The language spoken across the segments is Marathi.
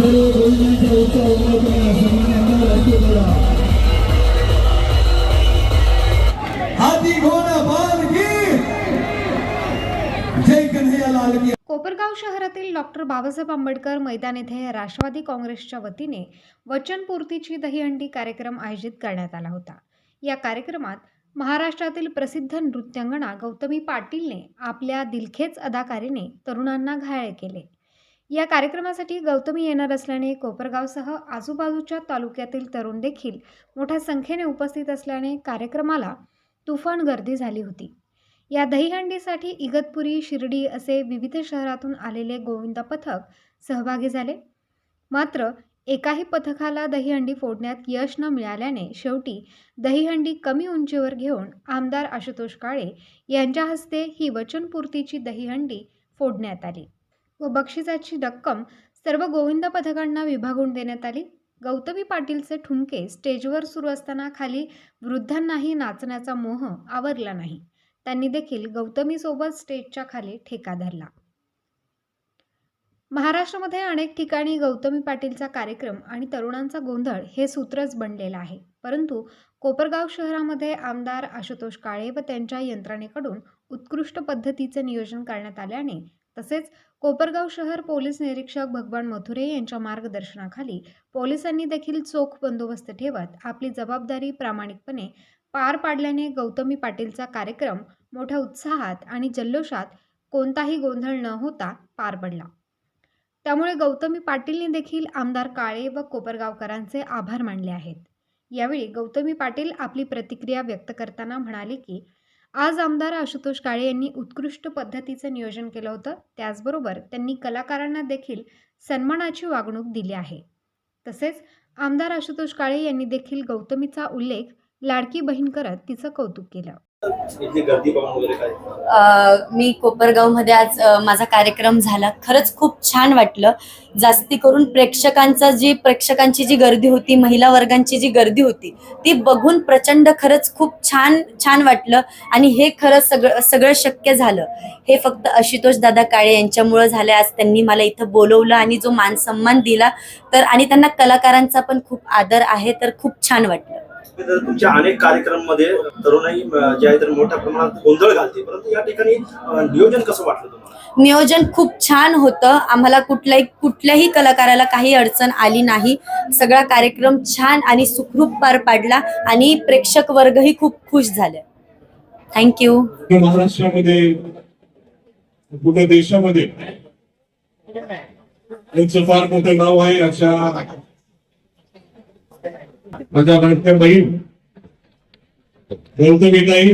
सर्व सन्मानांना करा हाती घोडा बाल की। जय कन्हैया लाल की। कोपरगाव शहरातील डॉक्टर बाबासाहेब आंबेडकर मैदान येथे राष्ट्रवादी काँग्रेसच्या वतीने वचनपूर्तीची दहीहंडी कार्यक्रम आयोजित करण्यात आला होता. या कार्यक्रमात महाराष्ट्रातील प्रसिद्ध नृत्यांगणा गौतमी पाटीलने आपल्या दिलखेच अदाकारीने तरुणांना घायल केले. या कार्यक्रमासाठी गौतमी येणार असल्याने कोपरगावसह आजूबाजूच्या तालुक्यातील तरुण देखील मोठ्या संख्येने उपस्थित असल्याने कार्यक्रमाला तुफान गर्दी झाली होती. या दहीहंडीसाठी इगतपुरी शिर्डी असे विविध शहरातून आलेले गोविंदा पथक सहभागी झाले. मात्र एकाही पथकाला दहीहंडी फोडण्यात यश न मिळाल्याने शेवटी दहीहंडी कमी उंचीवर घेऊन आमदार आशुतोष काळे यांच्या हस्ते ही वचनपूर्तीची दहीहंडी फोडण्यात आली. व बक्षिसाची रक्कम सर्व गोविंदा पथकांना विभागून देण्यात आली. गौतमी पाटीलचे ठुमके स्टेजवर सुरू असताना खाली वृद्धांनाही नाचण्याचा मोह आवरला नाही. त्यांनी देखील गौतमीसोबत स्टेजच्या खाली ठेका धरला. महाराष्ट्रामध्ये अनेक ठिकाणी गौतमी पाटीलचा कार्यक्रम आणि तरुणांचा गोंधळ हे सूत्रच बनलेलं आहे. परंतु कोपरगाव शहरामध्ये आमदार आशुतोष काळे व त्यांच्या यंत्रणेकडून उत्कृष्ट पद्धतीचे नियोजन करण्यात आल्याने तसेच कोपरगाव शहर पोलीस निरीक्षक भगवान मथुरे यांच्या मार्गदर्शनाखाली पोलिसांनी देखील चोख बंदोबस्त ठेवत आपली जबाबदारी प्रामाणिकपणे पार पाडल्याने गौतमी पाटीलचा कार्यक्रम मोठ्या उत्साहात आणि जल्लोषात कोणताही गोंधळ न होता पार पडला. त्यामुळे गौतमी पाटीलने देखील आमदार काळे व कोपरगावकरांचे आभार मानले आहेत. यावेळी गौतमी पाटील आपली प्रतिक्रिया व्यक्त करताना म्हणाले की आज आमदार आशुतोष काळे यांनी उत्कृष्ट पद्धतीचं नियोजन केलं होतं. त्याचबरोबर त्यांनी कलाकारांना देखील सन्मानाची वागणूक दिली आहे. तसेच आमदार आशुतोष काळे यांनी देखील गौतमीचा उल्लेख लाडकी बहीण करत तिचं कौतुक केलं. इथली गर्दी पाहून वगैरे काय? अ, मी कोपरगावमध्ये आज माझा कार्यक्रम झाला. खरंच खूप छान वाटलं. जास्ती करून प्रेक्षकांचा जी प्रेक्षकांची जी गर्दी होती महिला वर्गांची जी गर्दी होती ती बघून प्रचंड खरंच खूप छान छान वाटलं. आणि हे खरं सगळं सगळं शक्य झालं. हे फक्त आशुतोष दादा काळे यांच्यामुळं झालं. आज त्यांनी मला इथं बोलवलं आणि जो मान सन्मान दिला. तर आणि त्यांना कलाकारांचा पण खूप आदर आहे तर खूप छान वाटलं. तुमच्या अनेक कार्यक्रमांमध्ये तरुणाई जे आहे तर मोठ्या प्रमाणात गोंधळ घालते. परंतु या ठिकाणी नियोजन कसं वाटलं तुम्हाला? नियोजन खूप छान होतं. आम्हाला कुठल्याही कुठल्याही कलाकाराला काही अडचण आली नाही. सगळा कार्यक्रम छान आणि सुखरूप पार पाडला आणि प्रेक्षक वर्गही खूप खुश झाले. थँक्यू महाराष्ट्रामध्ये पूर्ण देशामध्ये फार मोठं नाव आहे अशा माझ्या लाडक्या बहीण गौतमीताई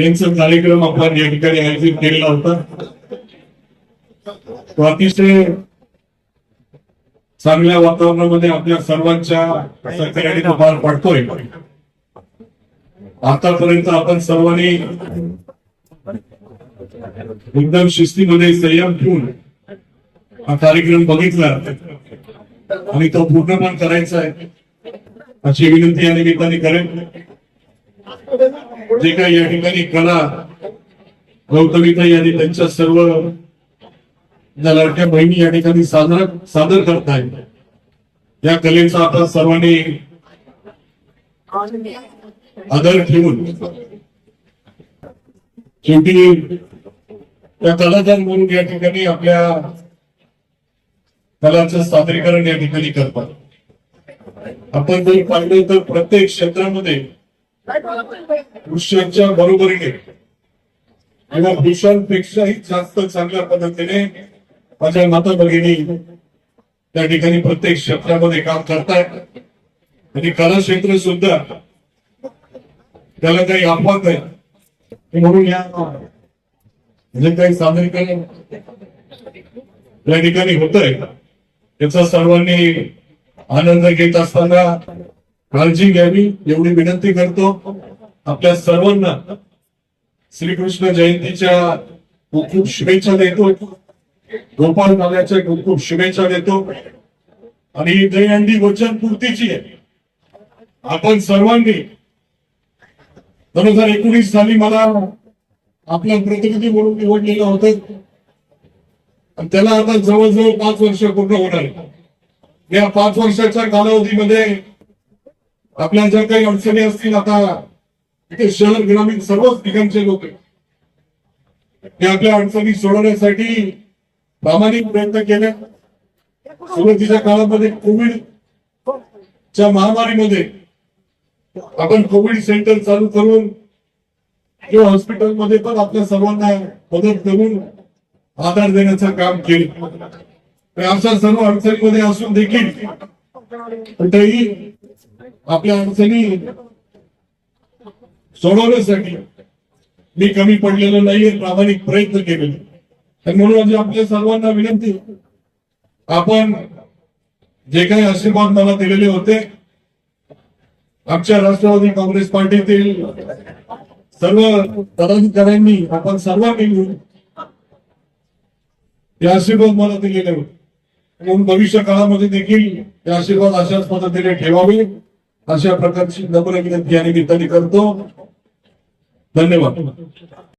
यांचा कार्यक्रम आपण या ठिकाणी आयोजित केलेला होता. तो अतिशय चांगल्या वातावरणामध्ये आपल्या सर्वांच्या सहकार्याने तो पार पडतोय. आतापर्यंत आपण सर्वांनी एकदम शिस्तीमध्ये संयम ठेवून हा कार्यक्रम बघितला आणि तो पूर्ण पण करायचा आहे. अशी विनंती या निमित्ताने करेन. जे काही या ठिकाणी कला गौतमीताई आणि त्यांच्या सर्व ज्या लाडक्या बहिणी या ठिकाणी सादर सादर करतायत या कलेचा आता सर्वांनी आदर ठेवून शेवटी त्या कलाकार म्हणून या ठिकाणी आपल्या कलाचं सादरीकरण या ठिकाणी करतात. आपण जर पाहिलं तर प्रत्येक क्षेत्रामध्ये पुरुषांच्या बरोबरीने किंवा पुरुषांपेक्षाही जास्त चांगल्या पद्धतीने माझ्या माता भगिनी त्या ठिकाणी प्रत्येक क्षेत्रामध्ये काम करतायत. आणि कला क्षेत्र सुद्धा त्याला काही अपवाद नाही म्हणून या जे काही सादरीकरण या ठिकाणी होत आहे त्याचा सर्वांनी आनंद घेत असताना काळजी घ्यावी एवढी विनंती करतो. आपल्या सर्वांना श्रीकृष्ण जयंतीच्या खूप खूप शुभेच्छा देतो. गोपाल नाल्याच्या खूप खूप शुभेच्छा देतो. आणि ही दहीहंडी वचन पूर्तीची आहे. आपण सर्वांनी दोन हजार एकोणीस साली मला आपलं प्रतिनिधी म्हणून निवडलेलं होतं. आणि त्याला आता जवळजवळ पाच वर्ष पूर्ण होणार आहे. या पाच वर्षाच्या कालावधीमध्ये आपल्या ज्या काही अडचणी असतील आता इथे शहर ग्रामीण सर्वच ठिकाणचे लोक ते आपल्या अडचणी सोडवण्यासाठी प्रामाणिक प्रयत्न केले. सुरुवातीच्या काळामध्ये कोविड च्या महामारीमध्ये आपण कोविड सेंटर चालू करून किंवा हॉस्पिटलमध्ये पण आपल्या सर्वांना मदत करून आधार देण्याचं काम केलं. अशा सर्व अडचणीमध्ये असून देखील कुठेही आपल्या अडचणी सोडवण्यासाठी मी कमी पडलेलो नाहीये प्रामाणिक प्रयत्न केलेले. तर म्हणून माझी आपल्या सर्वांना विनंती आपण जे काही आशीर्वाद मला दिलेले होते आमच्या राष्ट्रवादी काँग्रेस पार्टीतील सर्व पदाधिकाऱ्यांनी आपण सर्वांनी मिळून हे आशीर्वाद मला दिलेले होते. म्हणून भविष्य काळामध्ये देखील हे आशीर्वाद अशाच पद्धतीने ठेवावे अशा प्रकारची नम्र विनंती या निमित्ताने करतो. धन्यवाद.